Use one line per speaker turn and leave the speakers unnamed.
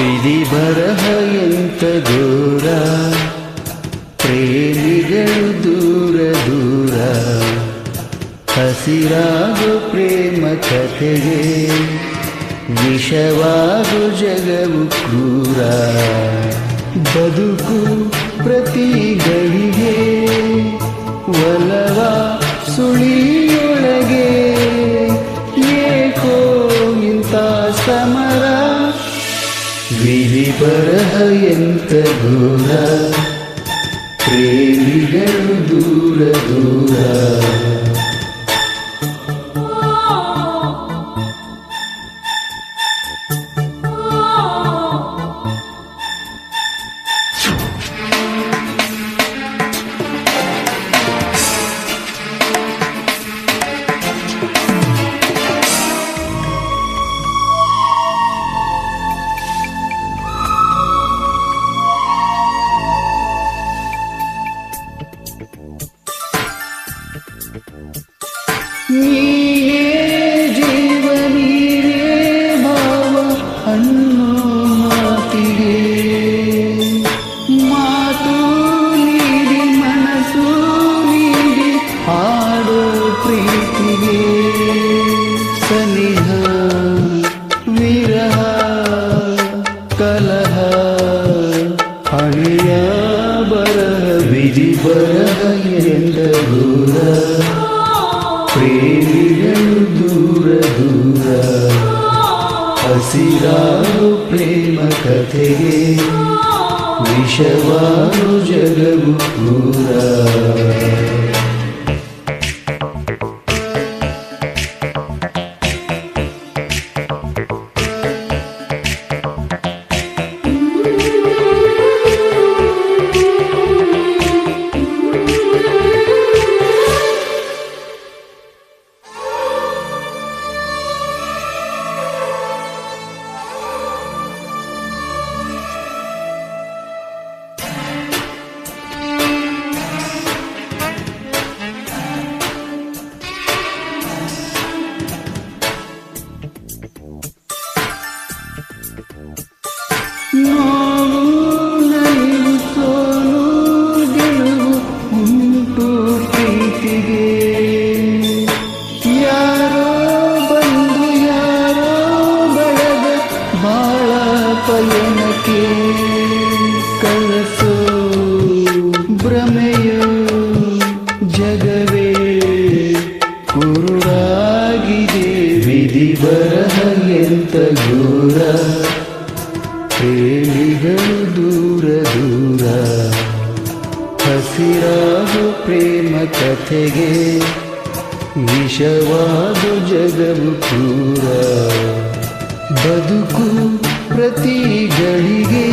ವಿಧಿ ಬರಹ ಎಂತ ದೂರ ಪ್ರೇಮಿಗಳು ದೂರ ದೂರ ಹಸಿರಾಗು ಪ್ರೇಮ ಕಥೆಗೆ ವಿಷವಾಗು ಜಗವು ಕ್ರೂರ ಬದುಕು ಪ್ರತಿ ಬರಹ ಎಂತ ಘೋರ ಪ್ರೇಮಿಗಳು ದೂರ ದೂರ ಬರಹ ವಿಧಿ ಬರಹ ಎಂದ ದೂರ ಪ್ರೇಮಿಗಳು ದೂರ ದೂರ ಹಸಿರಾರು ಪ್ರೇಮ ಕಥೆಗೆ ವಿಷವಾರು ಜಗವು ಕ್ರೂರ ಪಯಣಕ್ಕೆ ಕನಸು. ಭ್ರಮೆಯು ಜಗವೇ. ವಿಧಿ ಬರಹ ಎಂತ ಘೋರ ಪ್ರೇಮಿಗಳು ದೂರ ದೂರ. ಹಸಿರಾಗು ಪ್ರೇಮ ಕಥೆಗೆ. ಜಗವು ಕ್ರೂರ. ಬದುಕು ಪ್ರತಿ ಗಳಿಗೆ